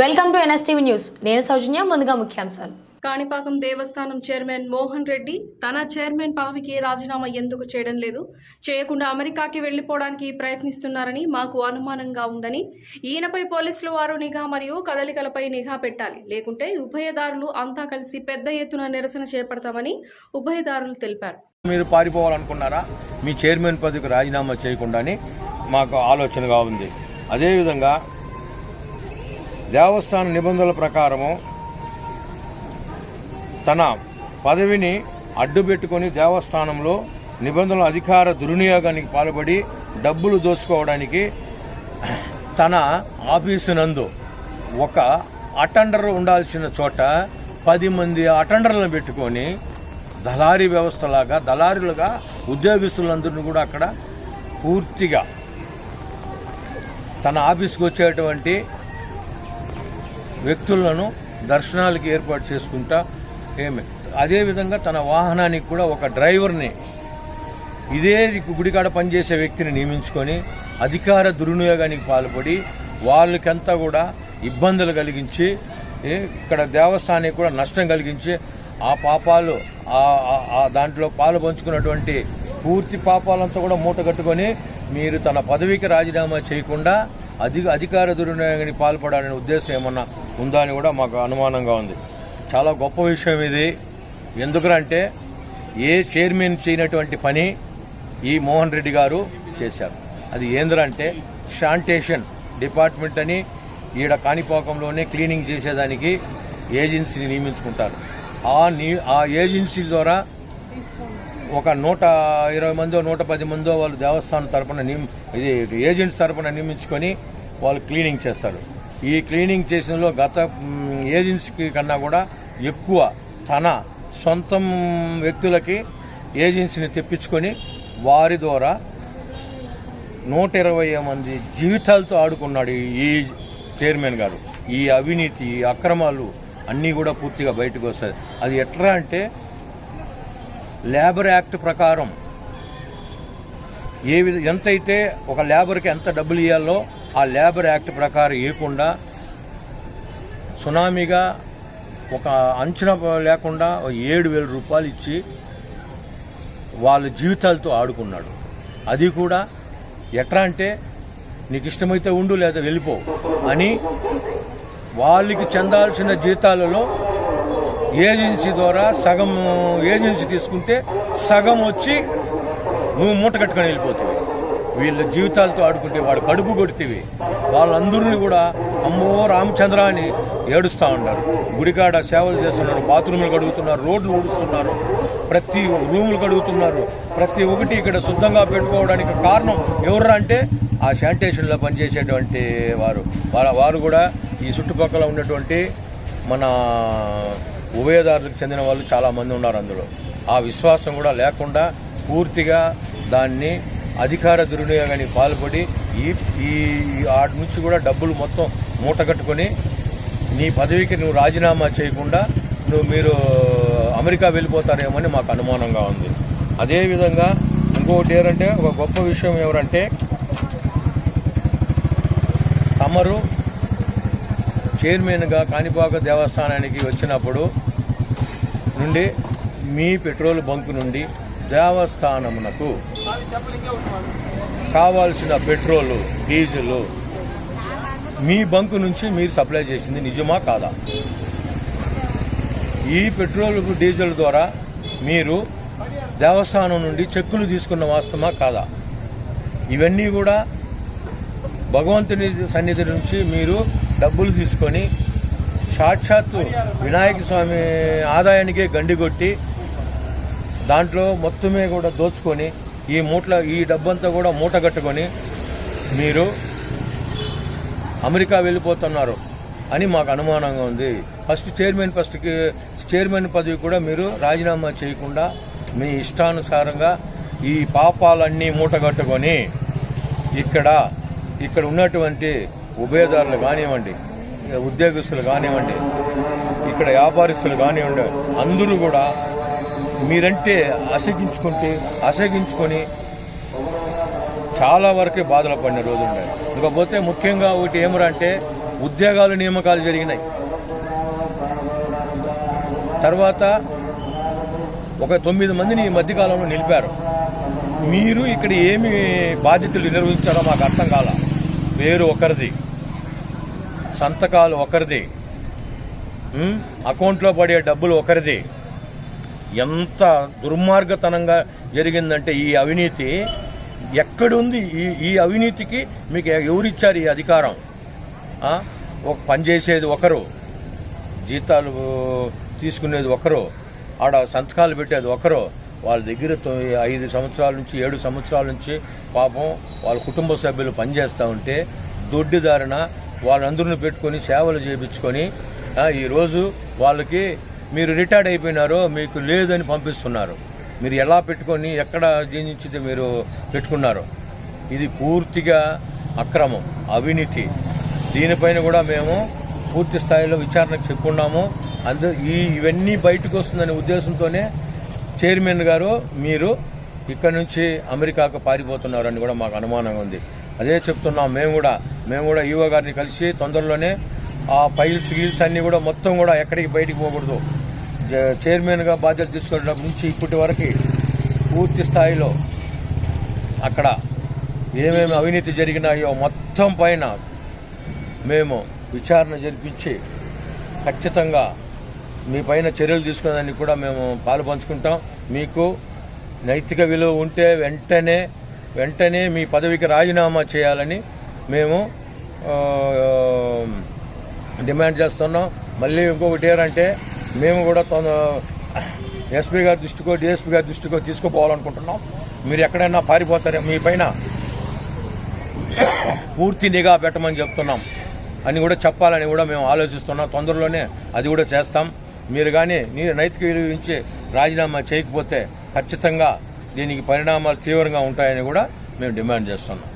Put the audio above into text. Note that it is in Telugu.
Welcome to NSTV news. నేను సౌజన్య ముందుగా ముఖ్యాంశాలు. కాణిపాకం దేవస్థానం చైర్మన్ మోహన్ రెడ్డి తన చైర్మన్ పదవికి రాజీనామా ఎందుకు చేయడం లేదు? చేయకుండా అమెరికాకి వెళ్ళిపోవడానికి ప్రయత్నిస్తున్నారని మాకు అనుమానంగా ఉందని ఈయనపై పోలీసులు వారు నిఘా మరియు కదలికలపై నిఘా పెట్టాలి. లేకుంటే ఉభయదారులు అంతా కలిసి పెద్ద ఎత్తున నిరసన చేపడతామని ఉభయదారులు తెలిపారు. మీరు పారిపోవాలనుకున్నారా? మీ చైర్మన్ పదవికి రాజీనామా చేయకుండానే మాకు ఆలోచనగా ఉంది. అదేవిధంగా దేవస్థాన నిబంధనల ప్రకారము తన పదవిని అడ్డుపెట్టుకొని దేవస్థానంలో నిబంధనల అధికార దుర్వినియోగానికి పాల్పడి డబ్బులు దోచుకోవడానికి తన ఆఫీసు నందు ఒక అటెండర్ ఉండాల్సిన చోట పది మంది అటెండర్లను పెట్టుకొని దళారీ వ్యవస్థలాగా దళారులుగా ఉద్యోగస్తులందరినీ కూడా అక్కడ పూర్తిగా తన ఆఫీస్కి వచ్చేటువంటి వ్యక్తులను దర్శనాలకి ఏర్పాటు చేసుకుంటా ఏమి అదేవిధంగా తన వాహనానికి కూడా ఒక డ్రైవర్ని ఇదే గుడికాడ పనిచేసే వ్యక్తిని నియమించుకొని అధికార దుర్వినియోగానికి పాల్పడి వాళ్ళకంతా కూడా ఇబ్బందులు కలిగించి ఇక్కడ దేవస్థానానికి కూడా నష్టం కలిగించి ఆ పాపాలు ఆ- ఆ దాంట్లో పాలు పంచుకున్నటువంటి పూర్తి పాపాలంతా కూడా మూట కట్టుకొని మీరు తన పదవికి రాజీనామా చేయకుండా అధిక అధికార దుర్వినియోగానికి పాల్పడాలనే ఉద్దేశం ఏమన్నా ఉందా అని కూడా మాకు అనుమానంగా ఉంది. చాలా గొప్ప విషయం ఇది. ఎందుకంటే ఏ చైర్మన్ చేయనటువంటి పని ఈ మోహన్ రెడ్డి గారు చేశారు. అది ఏంద్రంటే శానిటేషన్ డిపార్ట్మెంట్ అని ఈడ కాణిపాకంలోనే క్లీనింగ్ చేసేదానికి ఏజెన్సీని నియమించుకుంటారు. ఆ నీ ఆ ఏజెన్సీ ద్వారా ఒక నూట ఇరవై మందో నూట పది మందో వాళ్ళు దేవస్థానం తరపున నియమ ఇది ఏజెంట్స్ తరపున నియమించుకొని వాళ్ళు క్లీనింగ్ చేస్తారు. ఈ క్లీనింగ్ చేసినలో గత ఏజెన్సీకి కన్నా కూడా ఎక్కువ తన సొంతం వ్యక్తులకి ఏజెన్సీని తెప్పించుకొని వారి ద్వారా నూట ఇరవై మంది జీవితాలతో ఆడుకున్నాడు ఈ చైర్మన్ గారు. ఈ అవినీతి ఈ అక్రమాలు అన్నీ కూడా పూర్తిగా బయటకు వస్తాయి. అది ఎట్లా అంటే లేబర్ యాక్ట్ ప్రకారం ఏ విధ ఎంతైతే ఒక లేబర్కి ఎంత డబ్బులు ఇవ్వాలో ఆ లేబర్ యాక్ట్ ప్రకారం ఇవ్వకుండా సునామీగా ఒక అంచనా లేకుండా ఏడు వేల రూపాయలు ఇచ్చి వాళ్ళ జీవితాలతో ఆడుకున్నాడు. అది కూడా ఎట్లా అంటే నీకు ఇష్టమైతే ఉండు లేదా వెళ్ళిపో అని వాళ్ళకి చెందాల్సిన జీతాలలో ఏజెన్సీ ద్వారా సగం ఏజెన్సీ తీసుకుంటే సగం వచ్చి నువ్వు మూట కట్టుకొని వెళ్ళిపోతుంది వీళ్ళ జీవితాలతో ఆడుకుంటే వాడు కడుపు కొడితేవి వాళ్ళందరినీ కూడా అమ్మో రామచంద్ర అని ఏడుస్తూ ఉన్నారు. గుడికాడ సేవలు చేస్తున్నారు బాత్రూములు కడుగుతున్నారు రోడ్లు ఊడుస్తున్నారు ప్రతి రూములు కడుగుతున్నారు. ప్రతి ఒక్కటి ఇక్కడ శుద్ధంగా పెట్టుకోవడానికి కారణం ఎవరు అంటే ఆ శానిటేషన్లో పనిచేసేటువంటి వారు. వారు వారు కూడా ఈ చుట్టుపక్కల ఉన్నటువంటి మన ఉభయదారులకు చెందిన వాళ్ళు చాలామంది ఉన్నారు అందులో. ఆ విశ్వాసం కూడా లేకుండా పూర్తిగా దాన్ని అధికార దుర్వినియోగానికి పాల్పడి ఈ ఈ ఆటి నుంచి కూడా డబ్బులు మొత్తం మూట కట్టుకొని నీ పదవికి నువ్వు రాజీనామా చేయకుండా నువ్వు మీరు అమెరికా వెళ్ళిపోతారేమని మాకు అనుమానంగా ఉంది. అదేవిధంగా ఇంకొకటి ఏంటంటే ఒక గొప్ప విషయం ఎవరంటే తమరు చైర్మన్గా కాణిపాక దేవస్థానానికి వచ్చినప్పుడు నుండి మీ పెట్రోల్ బంకు నుండి దేవస్థానమునకు కావాల్సిన పెట్రోలు డీజిల్ మీ బంకు నుంచి మీరు సప్లై చేసింది నిజమా కాదా? ఈ పెట్రోల్ డీజిల్ ద్వారా మీరు దేవస్థానం నుండి చెక్కులు తీసుకున్న వాస్తవమా కాదా? ఇవన్నీ కూడా భగవంతుని సన్నిధి నుంచి మీరు డబ్బులు తీసుకొని సాక్షాత్తు వినాయక స్వామి ఆదాయానికే గండి కొట్టి దాంట్లో మొత్తమే కూడా దోచుకొని ఈ మూట్ల ఈ డబ్బంతా కూడా మూట కట్టుకొని మీరు అమెరికా వెళ్ళిపోతున్నారు అని మాకు అనుమానంగా ఉంది. ఫస్ట్ చైర్మన్ ఫస్ట్కి చైర్మన్ పదవి కూడా మీరు రాజీనామా చేయకుండా మీ ఇష్టానుసారంగా ఈ పాపాలన్నీ మూట కట్టుకొని ఇక్కడ ఇక్కడ ఉన్నటువంటి ఉభయదారులు కానివ్వండి ఉద్యోగస్తులు కానివ్వండి ఇక్కడ వ్యాపారస్తులు కానివ్వండి అందరూ కూడా మీరంటే అసగించుకుంటే అసగించుకొని చాలా వరకే బాధలు పడిన రోజు ఉన్నాయి. ఇకపోతే ముఖ్యంగా ఒకటి ఏమరంటే ఉద్యోగాలు నియామకాలు జరిగినాయి. తర్వాత ఒక తొమ్మిది మందిని ఈ మధ్యకాలంలో నిలిపారు. మీరు ఇక్కడ ఏమి బాధ్యతలు నిర్వహించారో మాకు అర్థం కాలేదు పేరు ఒకరిది. సంతకాలు ఒకరిది. అకౌంట్లో పడే డబ్బులు ఒకరిది. ఎంత దుర్మార్గతనంగా జరిగిందంటే ఈ అవినీతి. ఎక్కడుంది ఈ ఈ అవినీతికి మీకు ఎవరిచ్చారు ఈ అధికారం? ఒక పనిచేసేది ఒకరు. జీతాలు తీసుకునేది ఒకరు. ఆడ సంతకాలు పెట్టేది ఒకరు. వాళ్ళ దగ్గర ఐదు సంవత్సరాల నుంచి ఏడు సంవత్సరాల నుంచి పాపం వాళ్ళ కుటుంబ సభ్యులు పనిచేస్తూ ఉంటే దొడ్డిదారిన వాళ్ళందరిని పెట్టుకొని సేవలు చేయించుకొని ఈరోజు వాళ్ళకి మీరు రిటైర్డ్ అయిపోయినారో మీకు లేదని పంపిస్తున్నారు. మీరు ఎలా పెట్టుకొని ఎక్కడ జీవించితే మీరు పెట్టుకున్నారు. ఇది పూర్తిగా అక్రమం అవినీతి. దీనిపైన కూడా మేము పూర్తి స్థాయిలో విచారణకు చెప్పుకున్నాము. అందు ఈ ఇవన్నీ బయటకు వస్తుందనే ఉద్దేశంతోనే చైర్మన్ గారు మీరు ఇక్కడ నుంచి అమెరికాకు పారిపోతున్నారని కూడా మాకు అనుమానంగా ఉంది. అదే చెప్తున్నాం మేము కూడా మేము కూడా ఈవో గారిని కలిసి తొందరలోనే ఆ ఫైల్స్ గీల్స్ అన్నీ కూడా మొత్తం కూడా ఎక్కడికి బయటికి పోకూడదు. చైర్మన్గా బాధ్యత తీసుకున్నప్పటి నుంచి ఇప్పటి వరకు పూర్తి స్థాయిలో అక్కడ ఏమేమి అవినీతి జరిగినాయో మొత్తం పైన మేము విచారణ జరిపించి ఖచ్చితంగా మీ పైన చర్యలు తీసుకునేదానికి కూడా మేము పాలు పంచుకుంటాం. మీకు నైతిక విలువ ఉంటే వెంటనే వెంటనే మీ పదవికి రాజీనామా చేయాలని మేము డిమాండ్ చేస్తున్నాం. మళ్ళీ ఇంకొకటి ఏంటంటే మేము కూడా తొంద ఎస్పీ గారి దృష్టికో డిఎస్పీ గారి దృష్టికో తీసుకుపోవాలనుకుంటున్నాం. మీరు ఎక్కడైనా పారిపోతారే మీ పైన? పూర్తి నిఘా పెట్టమని చెప్తున్నాం. అని కూడా చెప్పాలని కూడా మేము ఆలోచిస్తున్నాం. తొందరలోనే అది కూడా చేస్తాం. మీరు కానీ నీ నైతిక విలువ ఇచ్చి రాజీనామా చేయకపోతే ఖచ్చితంగా దీనికి పరిణామాలు తీవ్రంగా ఉంటాయని కూడా మేము డిమాండ్ చేస్తున్నాం.